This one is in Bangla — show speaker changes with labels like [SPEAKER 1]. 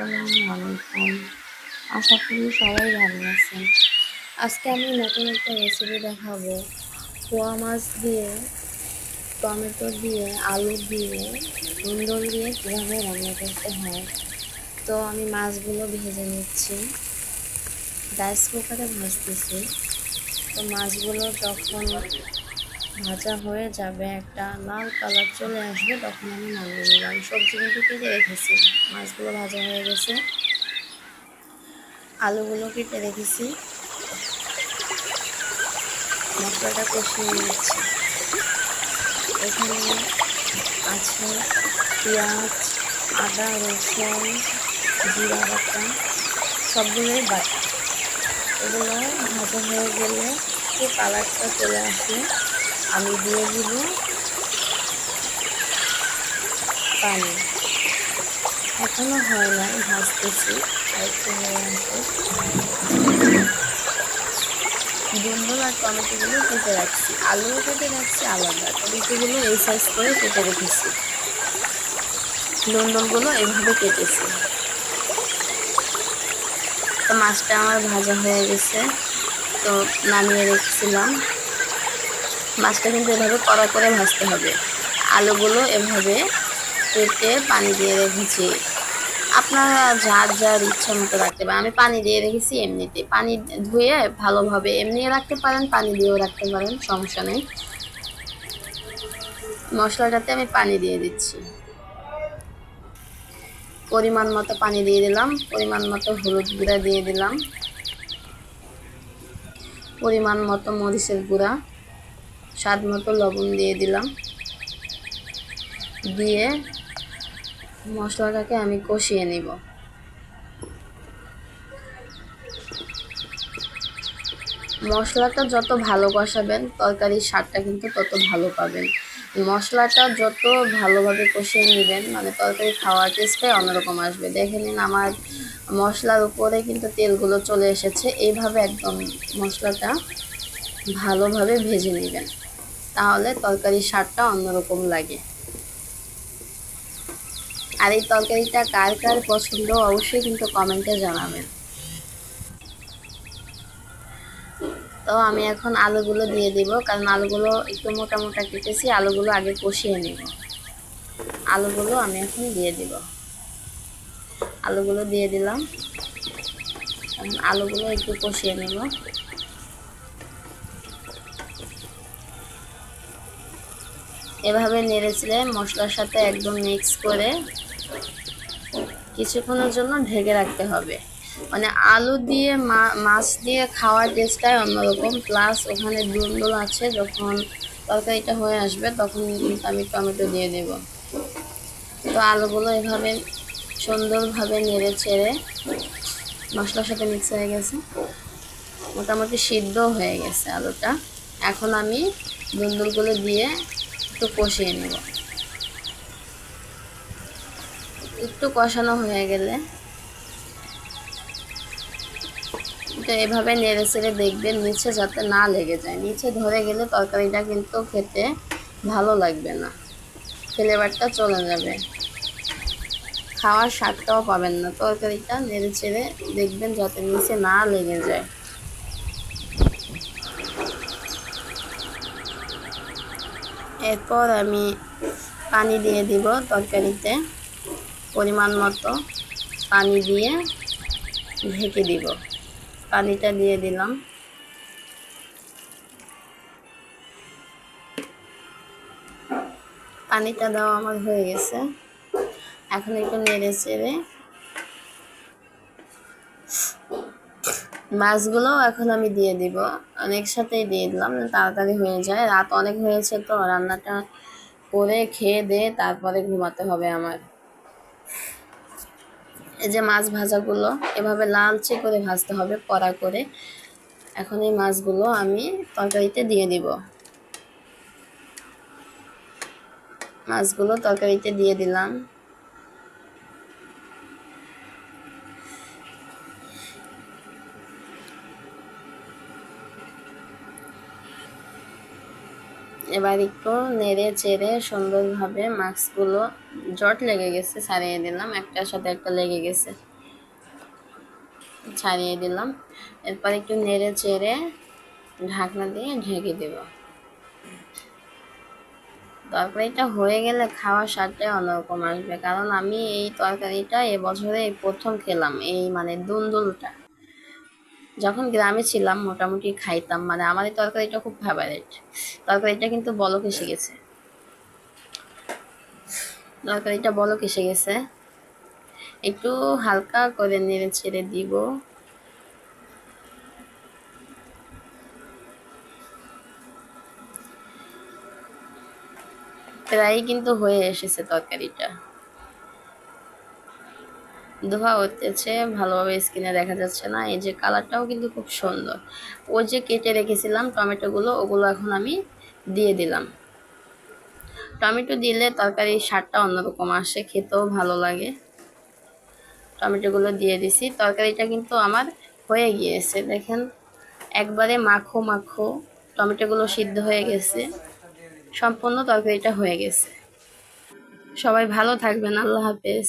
[SPEAKER 1] আসসালামু আলাইকুম। আশা করি সবাই ভালো আছেন। আজকে আমি নতুন একটা রেসিপি দেখাবো। পোয়া মাছ দিয়ে, টমেটো দিয়ে, আলু দিয়ে সুন্দর দিয়ে কীভাবে রান্না করতে হয়। তো আমি মাছগুলো ভেজে নিচ্ছি। রাইস কুকারে ভাজতেছি। তো মাছগুলো যখন ভাজা হয়ে যাবে, একটা লাল কালার চলে আসবে, তখন আমি নামিয়ে নিলাম। সবজি কিন্তু কেটে রেখেছি, মাছগুলো ভাজা হয়ে গেছে, আলুগুলো কেটে রেখেছি। মশলাটা কষিয়ে নিচ্ছি। এখানে আছে পেঁয়াজ, আদা, রসুন, জিরা বাটা, সবগুলোই বাটা। এগুলো ভাজা হয়ে গেলে কালারটা চলে আসলে আমি দিয়ে দিব পানি। এখনও হয় নাই ভাজতেছি। একটু হয়ে আর টমেটোগুলো কেটে রাখছি। আলুও কেটে রাখছি, আলাদা। টমেটোগুলো এই সাইজ করে কেটে রেখেছি। ডুম্বলগুলো এভাবে কেটেছি। তো মাছটা আমার ভাজা হয়ে গেছে। তো নামিয়ে রেখেছিলাম। মাছটা কিন্তু এভাবে কড়া করে ভাজতে হবে। আলুগুলো এভাবে কেটে পানি দিয়ে রেখেছি। আপনারা যার যার ইচ্ছা মতো রাখতে পারেন। আমি পানি দিয়ে রেখেছি এমনিতে পানি ধুয়ে ভালোভাবে এমনি রাখতে পারেন, পানি দিয়েও রাখতে পারেন, সমস্যা নেই। মশলাটাতে আমি পানি দিয়ে দিচ্ছি। পরিমাণ মতো পানি দিয়ে দিলাম। পরিমাণ মতো হলুদ গুঁড়া দিয়ে দিলাম। পরিমাণ মতো মরিচের গুঁড়া। স্বাদ মতো লবণ দিয়ে দিলাম। দিয়ে মশলাটাকে আমি কষিয়ে নিব। মশলাটা যত ভালো কষাবেন, তরকারির স্বাদটা কিন্তু তত ভালো পাবেন। মশলাটা যত ভালোভাবে কষিয়ে নেবেন মানে তরকারি খাওয়ার টেস্টটাই অন্যরকম আসবে। দেখে নিন, আমার মশলার উপরে কিন্তু তেলগুলো চলে এসেছে। এইভাবে একদম মশলাটা ভালোভাবে ভেজে নেবেন। তাহলে তরকারির স্বাদটা অন্যরকম লাগে। আর এই তরকারিটা কার কার পছন্দ অবশ্যই কিন্তু কমেন্টে জানাবেন। তো আমি এখন আলুগুলো দিয়ে দিব, কারণ আলুগুলো একটু মোটা মোটা কেটেছি, আলুগুলো আগে কষিয়ে নেব। আলুগুলো আমি এখন দিয়ে দিব। আলুগুলো দিয়ে দিলাম। আলুগুলো একটু কষিয়ে নেব। এভাবে নেড়েছিলে মশলার সাথে একদম মিক্স করে কিছুক্ষণের জন্য ঢেকে রাখতে হবে। মানে আলু দিয়ে মাছ দিয়ে খাওয়ার টেস্টটাই অন্যরকম। প্লাস ওখানে দুন্দুল আছে, যখন তরকারিটা হয়ে আসবে তখন আমি টমেটো দিয়ে দেব। তো আলুগুলো এভাবে সুন্দরভাবে নেড়ে ছেড়ে মশলার সাথে মিক্স হয়ে গেছে। মোটামুটি সিদ্ধ হয়ে গেছে আলুটা। এখন আমি দুন্দুলগুলো দিয়ে একটু কষিয়ে নেব। একটু কষানো হয়ে গেলে তো এভাবে নেড়ে চেড়ে দেখবেন নিচে যাতে না লেগে যায়। নিচে ধরে গেলে তরকারিটা কিন্তু খেতে ভালো লাগবে না। ফ্লেভারটা চলে যাবে। খাওয়ার স্বাদটাও পাবেন না। তরকারিটা নেড়ে চেড়ে দেখবেন যাতে নিচে না লেগে যায়। এরপর আমি পানি দিয়ে দিব তরকারিতে, পরিমাণ মতো পানি দিয়ে ঢেকে দিব। পানিটা দিয়ে দিলাম। পানিটা দেওয়া আমার হয়ে গেছে। এখন একটু নেড়ে চেড়ে মাছগুলোও এখন আমি দিয়ে দিব। অনেক সাথেই দিয়ে দিলাম তাড়াতাড়ি হয়ে যায়। রাত অনেক হয়েছে তো, রান্নাটা করে খেয়ে দিয়ে তারপরে ঘুমাতে হবে আমার। এই যে মাছ ভাজাগুলো, এভাবে লালচে করে ভাজতে হবে, কড়া করে। এখন এই মাছগুলো আমি তরকারিতে দিয়ে দিব। মাছগুলো তরকারিতে দিয়ে দিলাম। এবার একটু নেড়ে চেড়ে সুন্দরভাবে মাস্কগুলো জট লেগে গেছে, ছাড়িয়ে দিলাম। একটার সাথে একটা লেগে গেছে, ছাড়িয়ে দিলাম। এরপর একটু নেড়ে চেড়ে ঢাকনা দিয়ে ঢেকে দেব। তরকারিটা হয়ে গেলে খাওয়ার স্বাদটাই অন্যরকম আসবে, কারণ আমি এই তরকারিটা এবছরে প্রথম খেলাম, এই মানে দুন্দুলটা। যখন গ্রামে ছিলাম, মোটামুটি খাইতাম। মানে এই তরকারিটা খুব ফেভারিট তরকারিটা কিন্তু বলক এসে গেছে। তরকারিটা বলক এসে গেছে। একটু হালকা করে নেড়ে ছেড়ে দিব। প্রায় কিন্তু হয়ে এসেছে তরকারিটা। ধোয়া হতেছে ভালোভাবে স্কিনে দেখা যাচ্ছে না। এই যে কালারটাও কিন্তু খুব সুন্দর। ওই যে কেটে রেখেছিলাম টমেটোগুলো, ওগুলো এখন আমি দিয়ে দিলাম। টমেটো দিলে তরকারির স্বাদটা অন্যরকম আসে, খেতেও ভালো লাগে। টমেটোগুলো দিয়ে দিছি। তরকারিটা কিন্তু আমার হয়ে গিয়েছে, দেখেন। একবারে মাখো মাখো টমেটোগুলো সিদ্ধ হয়ে গেছে। সম্পূর্ণ তরকারিটা হয়ে গেছে। সবাই ভালো থাকবেন, আল্লাহ হাফেজ।